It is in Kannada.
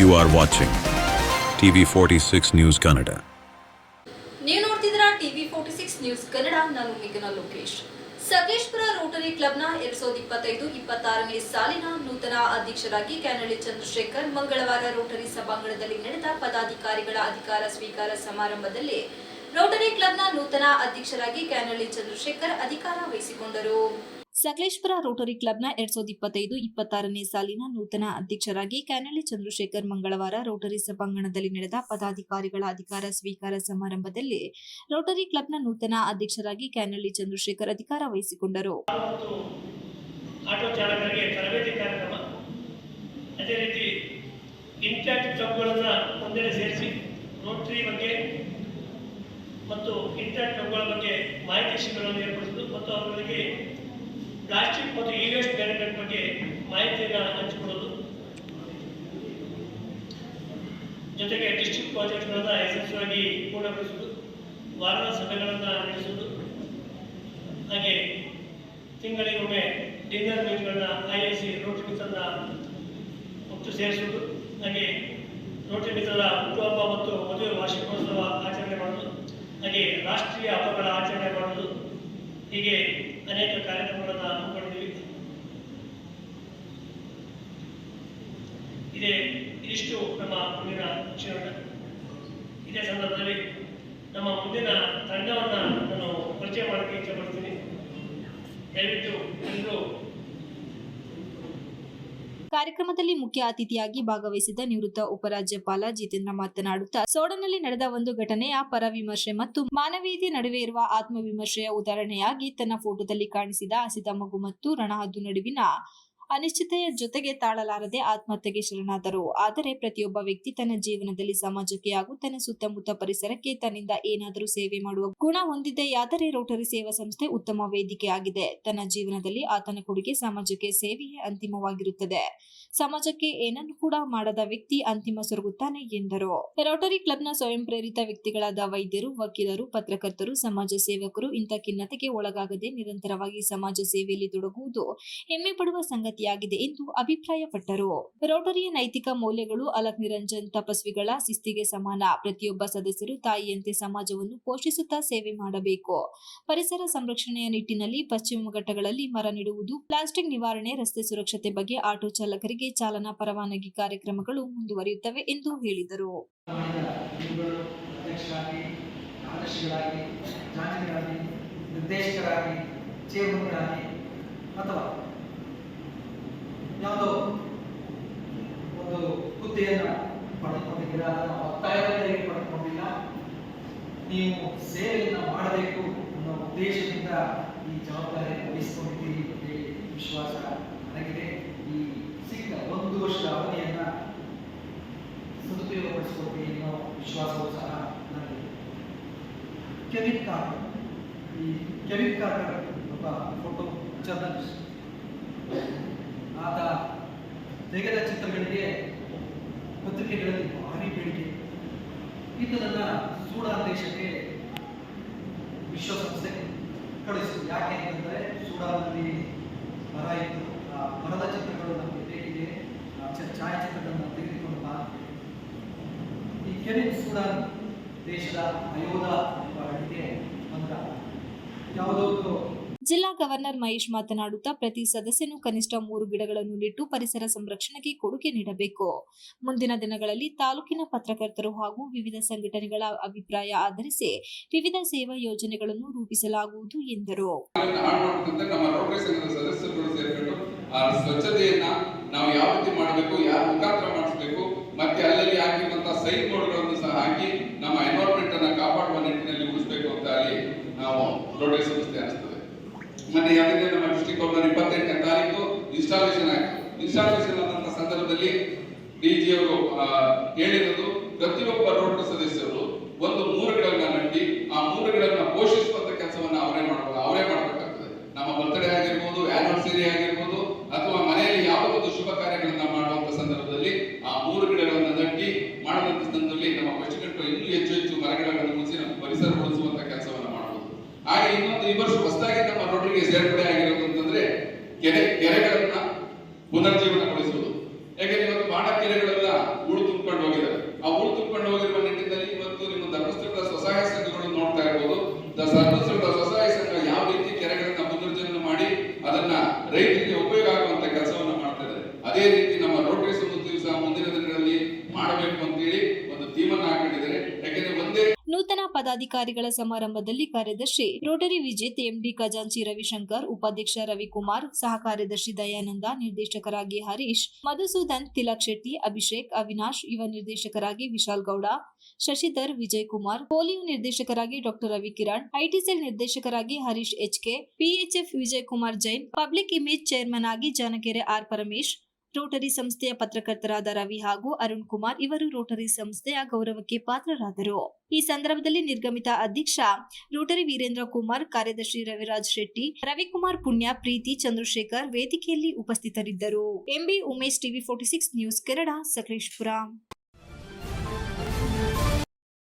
You are watching TV 46 News Kannada. ನೀವು ನೋಡ್ತಿದ್ದೀರಾ TV forty six news Kannada ನಾನು ಮಿಗನ ಲೋಕೇಶ್. ಸಕೇಶ್ಪುರ ರೋಟರಿ ಕ್ಲಬ್ನ ಎರಡ್ ಸಾವಿರದ ಇಪ್ಪತ್ತೈದು, ಇಪ್ಪತ್ತಾರನೇ ಸಾಲಿನ ನೂತನ ಅಧ್ಯಕ್ಷರಾಗಿ ಕ್ಯಾನಳಿ ಚಂದ್ರಶೇಖರ್ ಮಂಗಳವಾರ ರೋಟರಿ ಸಭಾಂಗಣದಲ್ಲಿ ನಡೆದ ಪದಾಧಿಕಾರಿಗಳ ಅಧಿಕಾರ ಸ್ವೀಕಾರ ಸಮಾರಂಭದಲ್ಲಿ ರೋಟರಿ ಕ್ಲಬ್ನ ನೂತನ ಅಧ್ಯಕ್ಷರಾಗಿ ಕ್ಯಾನಳಿ ಚಂದ್ರಶೇಖರ್ ಅಧಿಕಾರ ವಹಿಸಿಕೊಂಡರು. ಸಕಲೇಶ್ಪುರ ರೋಟರಿ ಕ್ಲಬ್ನ ಎರಡ್ ಸಾವಿರದ ಇಪ್ಪತ್ತೈದು ಇಪ್ಪತ್ತಾರನೇ ಸಾಲಿನ ನೂತನ ಅಧ್ಯಕ್ಷರಾಗಿ ಕ್ಯಾನಳಿ ಚಂದ್ರಶೇಖರ್ ಮಂಗಳವಾರ ರೋಟರಿ ಸಭಾಂಗಣದಲ್ಲಿ ನಡೆದ ಪದಾಧಿಕಾರಿಗಳ ಅಧಿಕಾರ ಸ್ವೀಕಾರ ಸಮಾರಂಭದಲ್ಲಿ ರೋಟರಿ ಕ್ಲಬ್ನ ನೂತನ ಅಧ್ಯಕ್ಷರಾಗಿ ಕ್ಯಾನಳ್ಳಿ ಚಂದ್ರಶೇಖರ್ ಅಧಿಕಾರ ವಹಿಸಿಕೊಂಡರು. ಮತ್ತು ಇಂಟ್ಯಾಕ್ಟ್ ಬಗ್ಗೆ ಮಾಹಿತಿ ಶಿಬಿರವನ್ನು ಏರ್ಪಡಿಸುವುದು ಮತ್ತು ಮತ್ತು ಇ ವೇಸ್ಟ್ ಮ್ಯಾನೇಜ್ಮೆಂಟ್ ಬಗ್ಗೆ ಮಾಹಿತಿಯನ್ನು ಹಂಚಿಕೊಳ್ಳೋದು. ಜೊತೆಗೆ ಡಿಸ್ಟ್ರಿಕ್ಟ್ ಪ್ರಾಜೆಕ್ಟ್ಗಳನ್ನು ಯಶಸ್ವಿಯಾಗಿ ಪೂರ್ಣಗೊಳಿಸುವುದು, ವಾರದ ಸಭೆಗಳನ್ನು ನಡೆಸುವುದು. ಹಾಗೆ ತಿಂಗಳಿಗೊಮ್ಮೆ ಡಿನ್ನರ್ ಮೀಟ್ಗಳನ್ನ ಆಯೋಜಿಸಿ ರೋಟರಿ ಮಿತ್ರನ ಒಟ್ಟು ಸೇರಿಸುವುದು. ಹಾಗೆ ರೋಟರಿ ಮಿತ್ರರ ಹುಟ್ಟುಹಬ್ಬ ಮತ್ತು ಮದುವೆ ವಾರ್ಷಿಕೋತ್ಸವ ಆಚರಣೆ ಮಾಡುವುದು. ಹಾಗೆ ರಾಷ್ಟ್ರೀಯ ಹಬ್ಬಗಳ ಆಚರಣೆ ಮಾಡುವುದು. ಹೀಗೆ ಅನೇಕ ಕಾರ್ಯಕ್ರಮಗಳನ್ನು ಇದೇ ಇದಿಷ್ಟು ನಮ್ಮ ಮುಂದಿನ ಜೀವನ ಇದೇ ಸಂದರ್ಭದಲ್ಲಿ ನಮ್ಮ ಮುಂದಿನ ತಂಡವನ್ನು ನಾನು ಪರಿಚಯ ಮಾಡೋಕ್ಕೆ ಇಚ್ಛೆಪಡ್ತೀನಿ ದಯವಿಟ್ಟು ಎಲ್ಲರೂ ಕಾರ್ಯಕ್ರಮದಲ್ಲಿ ಮುಖ್ಯ ಅತಿಥಿಯಾಗಿ ಭಾಗವಹಿಸಿದ ನಿವೃತ್ತ ಉಪರಾಜ್ಯಪಾಲ ಜಿತೇಂದ್ರ ಮಾತನಾಡುತ್ತಾ, ಸೋಡನಲ್ಲಿ ನಡೆದ ಒಂದು ಘಟನೆಯ ಪರ ವಿಮರ್ಶೆ ಮತ್ತು ಮಾನವೀಯತೆ ನಡುವೆ ಇರುವ ಆತ್ಮವಿಮರ್ಶೆಯ ಉದಾಹರಣೆಯಾಗಿ ತನ್ನ ಫೋಟೋದಲ್ಲಿ ಕಾಣಿಸಿದ ಹಸಿದ ಮಗು ಮತ್ತು ರಣಹದ್ದು ನಡುವಿನ ಅನಿಶ್ಚಿತೆಯ ಜೊತೆಗೆ ತಾಳಲಾರದೆ ಆತ್ಮಹತ್ಯೆಗೆ ಶರಣಾದರು. ಆದರೆ ಪ್ರತಿಯೊಬ್ಬ ವ್ಯಕ್ತಿ ತನ್ನ ಜೀವನದಲ್ಲಿ ಸಮಾಜಕ್ಕೆ ಹಾಗೂ ತನ್ನ ಸುತ್ತಮುತ್ತ ಪರಿಸರಕ್ಕೆ ತನ್ನಿಂದ ಏನಾದರೂ ಸೇವೆ ಮಾಡುವ ಗುಣ ಹೊಂದಿದೆಯಾದರೆ ರೋಟರಿ ಸೇವಾ ಸಂಸ್ಥೆ ಉತ್ತಮ ವೇದಿಕೆಯಾಗಿದೆ ತನ್ನ ಜೀವನದಲ್ಲಿ ಆತನ ಕೊಡುಗೆ ಸಮಾಜಕ್ಕೆ ಸೇವೆಯೇ ಅಂತಿಮವಾಗಿರುತ್ತದೆ. ಸಮಾಜಕ್ಕೆ ಏನನ್ನು ಕೂಡ ಮಾಡದ ವ್ಯಕ್ತಿ ಅಂತಿಮ ಸೊರಗುತ್ತಾನೆ ಎಂದರು. ರೋಟರಿ ಕ್ಲಬ್ನ ಸ್ವಯಂ ಪ್ರೇರಿತ ವ್ಯಕ್ತಿಗಳಾದ ವೈದ್ಯರು, ವಕೀಲರು, ಪತ್ರಕರ್ತರು, ಸಮಾಜ ಸೇವಕರು ಇಂಥ ಖಿನ್ನತೆಗೆ ಒಳಗಾಗದೆ ನಿರಂತರವಾಗಿ ಸಮಾಜ ಸೇವೆಯಲ್ಲಿ ತೊಡಗುವುದು ಹೆಮ್ಮೆ ಪಡುವ ಸಂಗತಿಯಾಗಿದೆ ಎಂದು ಅಭಿಪ್ರಾಯಪಟ್ಟರು. ರೋಟರಿಯ ನೈತಿಕ ಮೌಲ್ಯಗಳು ಅಲಕ್ ನಿರಂಜನ್ ತಪಸ್ವಿಗಳ ಶಿಸ್ತಿಗೆ ಸಮಾನ. ಪ್ರತಿಯೊಬ್ಬ ಸದಸ್ಯರು ತಾಯಿಯಂತೆ ಸಮಾಜವನ್ನು ಪೋಷಿಸುತ್ತಾ ಸೇವೆ ಮಾಡಬೇಕು. ಪರಿಸರ ಸಂರಕ್ಷಣೆಯ ನಿಟ್ಟಿನಲ್ಲಿ ಪಶ್ಚಿಮ ಘಟ್ಟಗಳಲ್ಲಿ ಮರ ನೆಡುವುದು, ಪ್ಲಾಸ್ಟಿಕ್ ನಿವಾರಣೆ, ರಸ್ತೆ ಸುರಕ್ಷತೆ ಬಗ್ಗೆ ಆಟೋ ಚಾಲಕರಿಗೆ ಚಾಲನಾ ಪರವಾನಗಿ ಕಾರ್ಯಕ್ರಮಗಳು ಮುಂದುವರಿಯುತ್ತವೆ ಎಂದು ಹೇಳಿದರು. ಅಥವಾ ಯಾವುದೋ ಒಂದು ಹುದ್ದೆಯನ್ನು ಪಡೆದುಕೊಂಡಿದ್ದೀರಾ? ಅದನ್ನು ಒತ್ತಾಯದಲ್ಲಿ ಪಡೆದುಕೊಂಡಿಲ್ಲ. ನೀವು ಸೇವೆಯನ್ನು ಮಾಡಬೇಕು ಅನ್ನೋ ಉದ್ದೇಶದಿಂದ ಈ ಜವಾಬ್ದಾರಿ ವಹಿಸಿಕೊಂಡಿದ್ದೀರಿ ಹೇಳಿ ವಿಶ್ವಾಸ ನನಗಿದೆ. ಈ ಸಿಕ್ಕ ಒಂದು ವರ್ಷದ ಅವಧಿಯನ್ನು ಸದುಪಯೋಗಪಡಿಸಿಕೊಳ್ತೀನಿ ಅನ್ನೋ ವಿಶ್ವಾಸವೂ ಸಹ ನನಗೆ ಕೆವಿನ್ ಕಾರ್ಟರ್ ಈ ಕೆವಿನ್ ಕಾರ್ಟರ್ ಒಬ್ಬ ಫೋಟೋ ಜರ್ನಲಿಸ್ಟ್ ಆತ ತೆಗೆದ ಚಿತ್ರಗಳಿಗೆ ಪತ್ರಿಕೆಗಳಲ್ಲಿ ಭಾರಿ ಬೇಡಿಕೆ. ಈತನನ್ನ ಸೂಡಾನ್ ದೇಶಕ್ಕೆ ವಿಶ್ವಸಂಸ್ಥೆ ಕಳಿಸಿತು. ಯಾಕೆ ಅಂತಂದರೆ ಸೂಡಾನ್ನಲ್ಲಿ ಮರ ಇತ್ತು. ಆ ಮರದ ಚಿತ್ರಗಳು ನಮಗೆ ಬೇಕಿದೆ ಛಾಯಾಚಿತ್ರಗಳನ್ನು ತೆಗೆದುಕೊಂಡು ಬಾ ಈ ಕೆರೆ ಸೂಡಾನ್ ದೇಶದ ಅಯೋಧ ಎಂಬ ಹಳ್ಳಿಗೆ ಬಂದ ಯಾವುದೋ ಜಿಲ್ಲಾ ಗವರ್ನರ್ ಮಹೇಶ್ ಮಾತನಾಡುತ್ತಾ, ಪ್ರತಿ ಸದಸ್ಯನು ಕನಿಷ್ಠ ಮೂರು ಗಿಡಗಳನ್ನು ನೆಟ್ಟು ಪರಿಸರ ಸಂರಕ್ಷಣೆಗೆ ಕೊಡುಗೆ ನೀಡಬೇಕು. ಮುಂದಿನ ದಿನಗಳಲ್ಲಿ ತಾಲೂಕಿನ ಪತ್ರಕರ್ತರು ಹಾಗೂ ವಿವಿಧ ಸಂಘಟನೆಗಳ ಅಭಿಪ್ರಾಯ ಆಧರಿಸಿ ವಿವಿಧ ಸೇವಾ ಯೋಜನೆಗಳನ್ನು ರೂಪಿಸಲಾಗುವುದು ಎಂದರು. ಸ್ವಚ್ಛತೆಯನ್ನ ನಾವು ಮಾಡಬೇಕು ಮತ್ತೆ ಅಲ್ಲಲ್ಲಿ ಹಾಕಿರುವಂತಹ ಸೈನ್ ಬೋರ್ಡ್ಗಳನ್ನು ಸಹ ಹಾಕಿ ನಮ್ಮ ಎನ್ವೈರನ್ಮೆಂಟ್ ಅನ್ನ ಕಾಪಾಡುವ ನಿಟ್ಟಿನಲ್ಲಿ ಉಳಿಸಬೇಕು ಅಂತ ಅಲ್ಲಿ ನಾವು ದೊಡ್ಡ ಸಂಸ್ಥೆ ಅನಿಸ್ತದೆ ಮೊನ್ನೆ ಯಾವುದೇ ನಮ್ಮ ಡಿಸ್ಟಿಕ್ ಗವರ್ನರ್ ಇಪ್ಪತ್ತೆಂಟನೇ ತಾರೀಕು ಇನ್ಸ್ಟಾಲೇಷನ್ ಆಯ್ತು. ಇನ್ಸ್ಟಾಲೇಷನ್ ಆದಂತ ಸಂದರ್ಭದಲ್ಲಿ ಡಿ ಜಿ ಅವರು ಹೇಳಿರೋದು ಪ್ರತಿಯೊಬ್ಬ ರೋಡ್ ಸದಸ್ಯರು ಒಂದು ಮೂರು ಗಿಡಗಳನ್ನ ನಟ್ಟಿ, ಆ ಮೂರು ಗಿಡಗಳನ್ನ ಪೋಷಿಸುವಂತ ಕೆಲಸವನ್ನ ಅವರೇ ಮಾಡಬೇಕು ಅವರೇ ಮಾಡಬೇಕಾಗ್ತದೆ. ನಮ್ಮ ಬರ್ತ್ಡೇ ಆಗಿರ್ಬೋದು ಆನಿವರ್ಸರಿ ಆಗಿರ್ಬೋದು, ಅಥವಾ ಮನೆಯಲ್ಲಿ ಯಾವ ಒಂದು ಶುಭ ಕಾರ್ಯಗಳನ್ನ ಪುನರ್ಜೀವನಗೊಳಿಸುವುದು. ಯಾಕಂದ್ರೆ ಇವತ್ತು ಬಾಣ ಕೆರೆಗಳೆಲ್ಲ ಊಳು ತುಂಬಿಕೊಂಡು ಹೋಗಿದ್ದಾರೆ. ಆ ಊಳು ತುಂಬಿಕೊಂಡು ಹೋಗಿರುವ ನಿಟ್ಟಿನಲ್ಲಿ ಇವತ್ತು ನಿಮ್ಮ ಧರ್ಮಸ್ಥಳದ ಸ್ವಸಹಾಯ ಸಂಘಗಳು ನೋಡ್ತಾ ಇರಬಹುದು ದಸರಾ ಪದಾಧಿಕಾರಿಗಳ ಸಮಾರಂಭದಲ್ಲಿ ಕಾರ್ಯದರ್ಶಿ ರೋಟರಿ ವಿಜೇತ್ ಎಂಡಿ ಖಜಾಂಚಿ ರವಿಶಂಕರ್, ಉಪಾಧ್ಯಕ್ಷ ರವಿಕುಮಾರ್ ಸಹ ಕಾರ್ಯದರ್ಶಿ ದಯಾನಂದ, ನಿರ್ದೇಶಕರಾಗಿ ಹರೀಶ್, ಮಧುಸೂದನ್, ತಿಲಕ್ ಶೆಟ್ಟಿ, ಅಭಿಷೇಕ್, ಅವಿನಾಶ್, ಯುವ ನಿರ್ದೇಶಕರಾಗಿ ವಿಶಾಲ್ ಗೌಡ, ಶಶಿಧರ್ ವಿಜಯ್ ಕುಮಾರ್ ಪೋಲಿಯೋ ನಿರ್ದೇಶಕರಾಗಿ doctor Ravi Kiran, IT cell ನಿರ್ದೇಶಕರಾಗಿ Harish H HK PHF Vijay Kumar Jain, public image chairman ಆಗಿ ಜಾನಕೆರೆ ಆರ್ ಪರಮೇಶ್ ರೋಟರಿ ಸಂಸ್ಥೆಯ ಪತ್ರಕರ್ತರಾದ ರವಿ ಹಾಗೂ ಅರುಣ್ ಕುಮಾರ್ ಇವರು ರೋಟರಿ ಸಂಸ್ಥೆಯ ಗೌರವಕ್ಕೆ ಪಾತ್ರರಾದರು. ಈ ಸಂದರ್ಭದಲ್ಲಿ ನಿರ್ಗಮಿತ ಅಧ್ಯಕ್ಷ ರೋಟರಿ ವೀರೇಂದ್ರ ಕುಮಾರ್, ಕಾರ್ಯದರ್ಶಿ ರವಿರಾಜ್ ಶೆಟ್ಟಿ, ರವಿಕುಮಾರ್ ಪುಣ್ಯ, ಪ್ರೀತಿ ಚಂದ್ರಶೇಖರ್ ವೇದಿಕೆಯಲ್ಲಿ ಉಪಸ್ಥಿತರಿದ್ದರು. MB Umesh TV forty six news Kannada Sakleshpur.